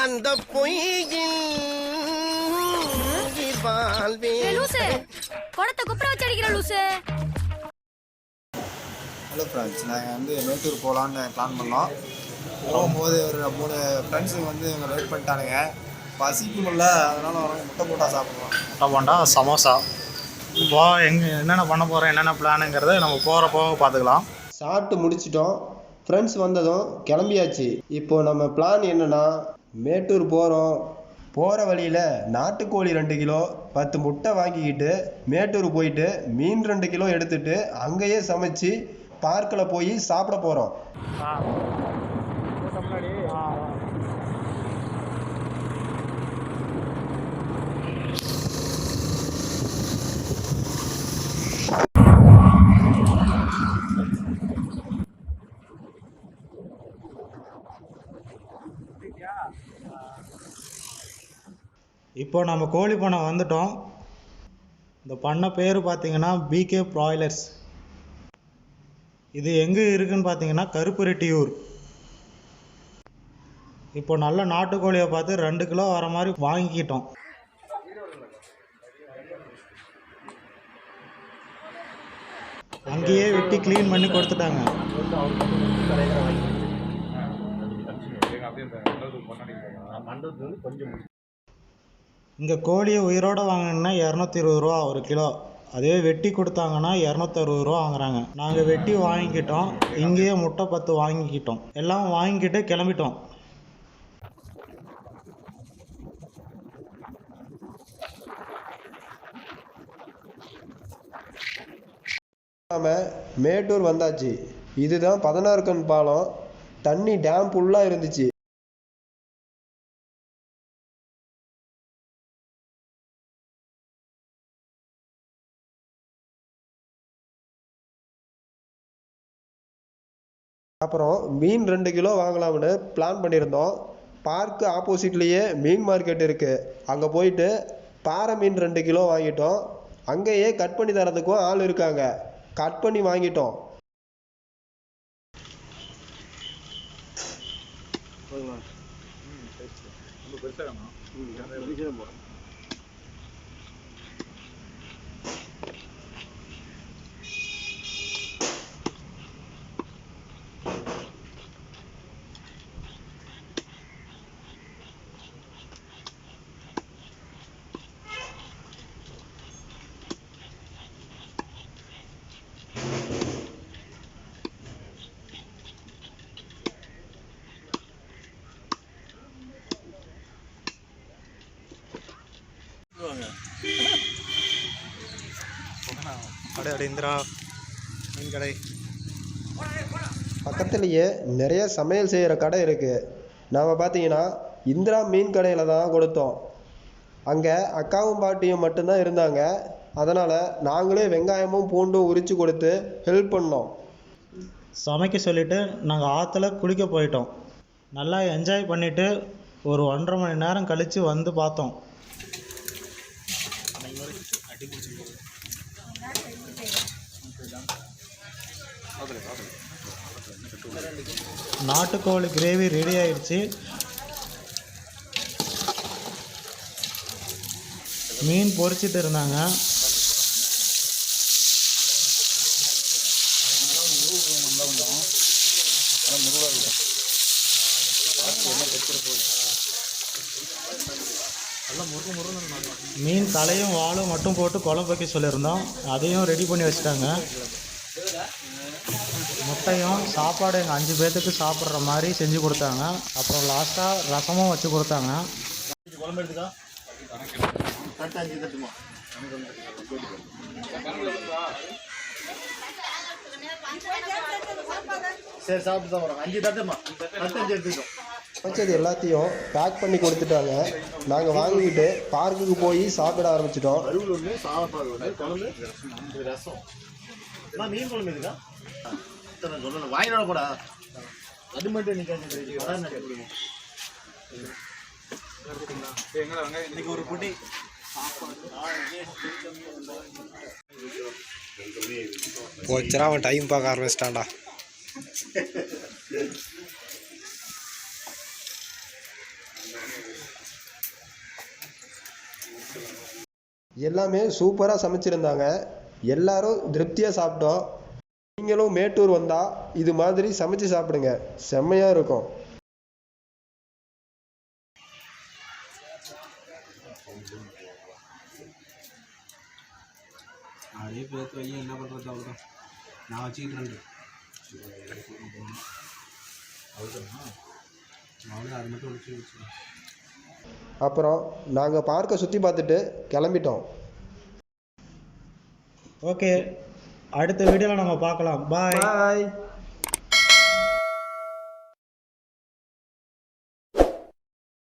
அந்த லூசு. குடத்தை குப்புற வச்சு அடிக்கிற லூசு. ஹலோ ஃப்ரெண்ட்ஸ் நாங்கள் வந்து மேட்டூர் போகலான்னு பிளான் பண்ணோம். போகும்போது ஒரு மூணு ஃப்ரெண்ட்ஸுங்க வந்து எங்களை வெயிட் பண்ணிட்டானுங்க. பசிக்கு முடியல அதனால வரவங்க முட்டை போட்டா சாப்பிடுவோம் முட்டை போண்டா சமோசா. இப்போ எங்கே என்னென்ன பண்ண போகிறோம் என்னென்ன பிளானுங்கிறத நம்ம போகிற போக பார்த்துக்கலாம் சாப்பிட்டு முடிச்சிட்டோம். ஃப்ரெண்ட்ஸ் வந்ததும் கிளம்பியாச்சு. இப்போ நம்ம பிளான் என்னன்னா மேட்டூர் போகிறோம் போகிற வழியில் நாட்டுக்கோழி ரெண்டு கிலோ பத்து முட்டை வாங்கிக்கிட்டு மேட்டூர் போயிட்டு மீன் ரெண்டு கிலோ எடுத்துட்டு அங்கேயே சமைச்சு பார்க்கில் போய் சாப்பிட போகிறோம் இப்போ நம்ம கோழி பண்ணை வந்துட்டோம். இந்த பண்ணை பேர் பார்த்தீங்கன்னா பிகே ப்ராய்லர்ஸ் இது எங்கே இருக்குன்னு பார்த்தீங்கன்னா கருப்புரெட்டியூர் இப்போ நல்ல நாட்டுக்கோழியை பார்த்து ரெண்டு கிலோ வர மாதிரி வாங்கிக்கிட்டோம். அங்கேயே வெட்டி க்ளீன் பண்ணி கொடுத்துட்டாங்க. இங்கே கோழியை உயிரோடு வாங்கினா இரநூத்தி இருபது ரூபா ஒரு கிலோ. அதே வெட்டி கொடுத்தாங்கன்னா இரநூத்தறுபது ரூபா வாங்குறாங்க. நாங்கள் வெட்டி வாங்கிக்கிட்டோம். இங்கேயே முட்டை பத்து வாங்கிக்கிட்டோம். எல்லாம் வாங்கிக்கிட்டு கிளம்பிட்டோம். நாம மேட்டூர் வந்தாச்சு. இதுதான் பதினாறு கண் பாலம். தண்ணி டேம் ஃபுல்லாக இருந்துச்சு. அப்புறம் மீன் ரெண்டு கிலோ வாங்கலாம்னு பிளான் பண்ணியிருந்தோம். பார்க்கு ஆப்போசிட்லேயே மீன் மார்க்கெட் இருக்குது அங்கே போயிட்டு பாறை மீன் ரெண்டு கிலோ வாங்கிட்டோம். அங்கேயே கட் பண்ணி தரதுக்கும் ஆள் இருக்காங்க. கட் பண்ணி வாங்கிட்டோம். பெருசாக அடை இந்திரா மீன் கடை பக்கத்துலேயே நிறைய சமையல் செய்கிற கடை இருக்குது நாம் பார்த்தீங்கன்னா இந்திரா மீன் கடையில் தான் கொடுத்தோம். அங்கே அக்காவும் பாட்டியும் மட்டும்தான் இருந்தாங்க. அதனால் நாங்களே வெங்காயமும் பூண்டும் உரித்து கொடுத்து ஹெல்ப் பண்ணோம். சமைக்க சொல்லிவிட்டு நாங்கள் ஆற்றுல குளிக்க போயிட்டோம். நல்லா என்ஜாய் பண்ணிவிட்டு ஒரு ஒன்றரை மணி நேரம் கழித்து வந்து பார்த்தோம். நாட்டுக்கோழி கிரேவி ரெடி ஆயிடுச்சு. மீன் பொறிச்சிட்டு இருந்தாங்க. மீன் தலையும் வாலும் மட்டும் போட்டு குழம்பு வைக்க சொல்லியிருந்தோம். அதையும் ரெடி பண்ணி வச்சுட்டாங்க. முட்டையும் சாப்பாடு எங்கள் அஞ்சு பேர்த்துக்கு சாப்பிட்ற மாதிரி செஞ்சு கொடுத்தாங்க. அப்புறம் லாஸ்ட்டாக ரசமும் வச்சு கொடுத்தாங்க. சரி சாப்பிட்டு தான் வரோம். அஞ்சு தட்டுமா? தட்டஞ்சு எடுத்துக்கிட்டோம் வச்சது எல்லாத்தையும் பேக் பண்ணி கொடுத்துட்டாங்க. நாங்கள் வாங்கிக்கிட்டு பார்க்குக்கு போய் சாப்பிட ஆரம்பிச்சிட்டோம். வாங்கினோட போடா. அது மட்டும் இன்னைக்கு ஒரு புட்டி போச்சுனா அவன் டைம் பார்க்க ஆரம்பிச்சிட்டான்டா. எல்லாமே சூப்பராக சமைச்சிருந்தாங்க. எல்லாரும் திருப்தியாக சாப்பிட்டோம். நீங்களும் மேட்டூர் வந்தால் இது மாதிரி சமைச்சு சாப்பிடுங்க. செம்மையாக இருக்கும். அதே பேர்த்து வையும் என்ன பண்ணுறது அவ்வளோதான் நான் வச்சுக்கிட்டு இருந்தேன். அவ்வளோ அது மட்டும் வச்சு அப்புறம் நாங்கள் பார்க்கை சுற்றி பார்த்துட்டு கிளம்பிட்டோம். ஓகே அடுத்த வீடியோவில் நம்ம பார்க்கலாம். பாய் பாய்